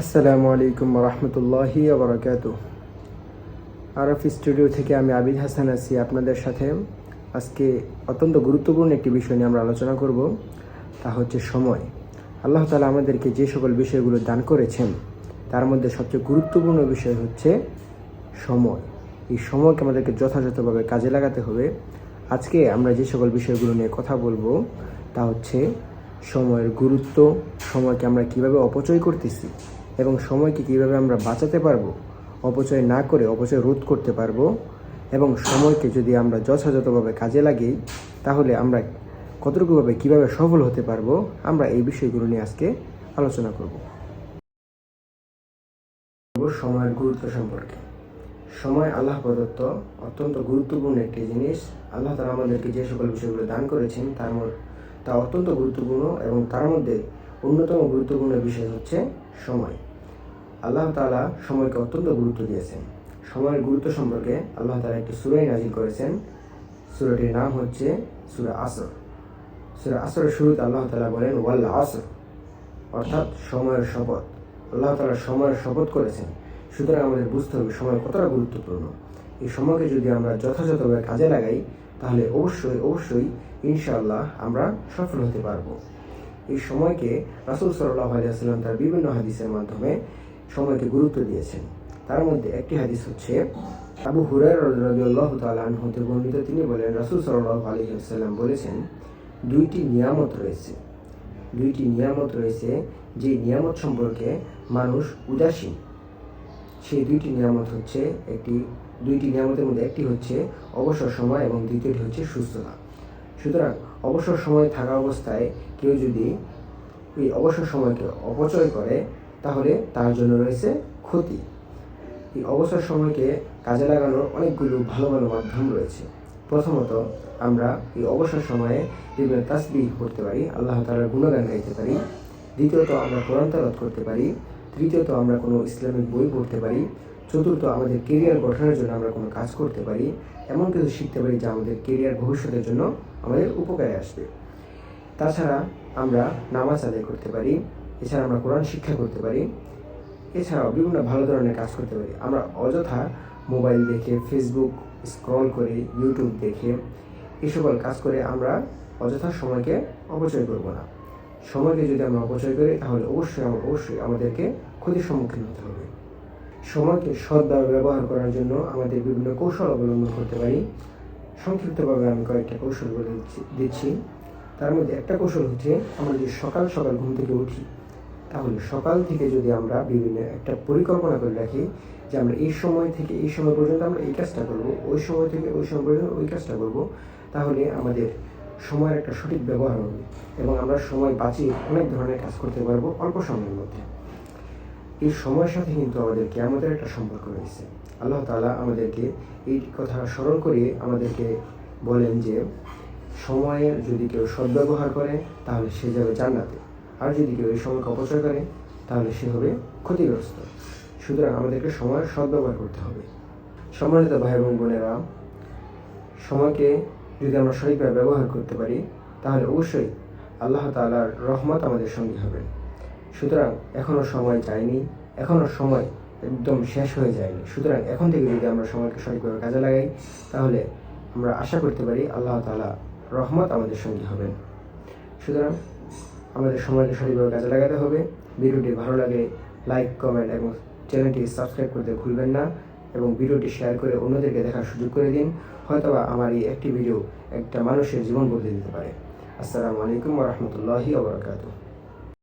আসসালামু আলাইকুম রহমতুল্লাহি আবরাকাত আরফ স্টুডিও থেকে আমি আবিদ হাসান আছি আপনাদের সাথে। আজকে অত্যন্ত গুরুত্বপূর্ণ একটি বিষয় নিয়ে আমরা আলোচনা করব, তা হচ্ছে সময়। আল্লাহ তালা আমাদেরকে যে সকল বিষয়গুলো দান করেছেন, তার মধ্যে সবচেয়ে গুরুত্বপূর্ণ বিষয় হচ্ছে সময়। এই সময়কে আমাদেরকে যথাযথভাবে কাজে লাগাতে হবে। আজকে আমরা যে সকল বিষয়গুলো নিয়ে কথা বলব, তা হচ্ছে সময়ের গুরুত্ব, সময়কে আমরা কীভাবে অপচয় করতেছি এবং সময়কে কীভাবে আমরা বাঁচাতে পারব, অপচয় না করে অপচয় রোধ করতে পারব এবং সময়কে যদি আমরা যথাযথভাবে কাজে লাগাই তাহলে আমরা কতটুকুভাবে কীভাবে সফল হতে পারব, আমরা এই বিষয়গুলো নিয়ে আজকে আলোচনা করব। সময়ের গুরুত্ব সম্পর্কে। সময় আল্লাহ প্রদত্ত অত্যন্ত গুরুত্বপূর্ণ একটি জিনিস। আল্লাহ তালা আমাদেরকে যে সকল বিষয়গুলো দান করেছেন, তার মধ্যে তা অত্যন্ত গুরুত্বপূর্ণ এবং তার মধ্যে অন্যতম গুরুত্বপূর্ণ বিষয় হচ্ছে সময়। আল্লাহ তালা সময়কে অত্যন্ত গুরুত্ব দিয়েছেন। সময়ের গুরুত্ব সম্পর্কে আল্লাহ তালা একটি সুরাই নাজিল করেছেন। সুরাটির নাম হচ্ছে সুরা আসর। সুরা আসরের শুরুতে আল্লাহ তালা বলেন ওয়াল্লা আসর অর্থাৎ সময়ের শপথ। আল্লাহ তালা সময়ের শপথ করেছেন। সুতরাং আমাদের বুঝতে হবে সময় কতটা গুরুত্বপূর্ণ। এই সময়কে যদি আমরা যথাযথভাবে কাজে লাগাই, তাহলে অবশ্যই অবশ্যই ইনশাআল্লাহ আমরা সফল হতে পারব। এই সময়কে রাসুল সাল্লাহ আলিয়াল্লাম তার বিভিন্ন হাদিসের মাধ্যমে সময়কে গুরুত্ব দিয়েছেন। তার মধ্যে একটি হাদিস হচ্ছে, আবু তালাহ হতে বর্ণিত তিনি বলেন, রাসুল সাল্লাহ আলহিহাল্লাম বলেছেন, দুইটি নিয়ামত রয়েছে। দুইটি নিয়ামত রয়েছে যে নিয়ামত সম্পর্কে মানুষ উদাসীন। সেই দুইটি নিয়ামত হচ্ছে একটি, দুইটি নিয়ামতের মধ্যে একটি হচ্ছে অবসর সময় এবং দ্বিতীয়টি হচ্ছে সুস্থতা। সুতরাং অবসর সময় থাকা অবস্থায় কেউ যদি এই অবসর সময়কে অপচয় করে, তাহলে তার জন্য রয়েছে ক্ষতি। এই অবসর সময়কে কাজে লাগানোর অনেকগুলো ভালো ভালো মাধ্যম রয়েছে। প্রথমত, আমরা এই অবসর সময়ে বিভিন্ন তাসবিহ করতে পারি, আল্লাহ তালার গুণগান গাইতে পারি। দ্বিতীয়ত, আমরা কোরআন তালাত করতে পারি। তৃতীয়ত আমরা কোনো ইসলামিক বই পড়তে পারি। চতুর্থ, আমাদের কেরিয়ার গঠনের জন্য আমরা কোনো কাজ করতে পারি। এমন কিছু শিখতে পারি যা আমাদের কেরিয়ার ভবিষ্যতের জন্য আমাদের উপকারে আসবে। তাছাড়া আমরা নামাজ আদায় করতে পারি, এছাড়া আমরা কোরআন শিক্ষা করতে পারি, এছাড়াও বিভিন্ন ভালো ধরনের কাজ করতে পারি। আমরা অযথা মোবাইল দেখে ফেসবুক স্ক্রল করে ইউটিউব দেখে এই সকল কাজ করে আমরা অযথা সময়কে অপচয় করব না। সময়কে যদি আমরা অপচয় করি, তাহলে অবশ্যই আমরা অবশ্যই আমাদেরকে ক্ষতির সম্মুখীন হতে হবে। সময়কে সৎভাবে ব্যবহার করার জন্য আমাদের বিভিন্ন কৌশল অবলম্বন করতে পারি। সংক্ষিপ্তভাবে আমি কয়েকটা কৌশল বলে দিচ্ছি। তার মধ্যে একটা কৌশল হচ্ছে, আমরা যদি সকাল সকাল ঘুম থেকে উঠি, তাহলে সকাল থেকে যদি আমরা বিভিন্ন একটা পরিকল্পনা করে রাখি যে আমরা এই সময় থেকে এই সময় পর্যন্ত আমরা এই কাজটা করব, ওই সময় থেকে ওই সময় পর্যন্ত ওই কাজটা করব, তাহলে আমাদের সময়ের একটা সঠিক ব্যবহার হবে এবং আমরা সময় বাঁচিয়ে অনেক ধরনের কাজ করতে পারব অল্প সময়ের মধ্যে। এই সময়ের সাথে কিন্তু আমাদের একটা সম্পর্ক রয়েছে। আল্লাহ তালা আমাদেরকে এই কথা স্মরণ করিয়ে আমাদেরকে বলেন যে সময়ের যদি কেউ সদ্ব্যবহার করে, তাহলে সে যাবে জান্নাতে। আর যদি কেউ এই সময়কে অপচয় করে, তাহলে সে হবে ক্ষতিগ্রস্ত। সুতরাং আমাদেরকে সময়ের সদ্ব্যবহার করতে হবে। সম্মানিত ভাই এবং বোনেরা, সময়কে যদি আমরা সঠিকভাবে ব্যবহার করতে পারি, তাহলে অবশ্যই আল্লাহ তালার রহমত আমাদের সঙ্গে হবে। সুতরাং এখনও সময় যায়নি এখনও সময় একদম শেষ হয়ে যায়নি। সুতরাং এখন থেকে যদি আমরা সময়কে সঠিকভাবে কাজে লাগাই, তাহলে আমরা আশা করতে পারি আল্লাহ তাআলা রহমত আমাদের সঙ্গে হবেন। সুতরাং আমাদের সময়কে সঠিকভাবে কাজে লাগাতে হবে। ভিডিওটি ভালো লাগে লাইক, কমেন্ট এবং চ্যানেলটি সাবস্ক্রাইব করতে ভুলবেন না। এবং ভিডিওটি শেয়ার করে অন্যদেরকে দেখার সুযোগ করে দিন। হয়তোবা আমার এই একটি ভিডিও একটা মানুষের জীবন বদলে দিতে পারে। আসসালামু আলাইকুম রহমতুল্লাহি ওবরাকাতুহ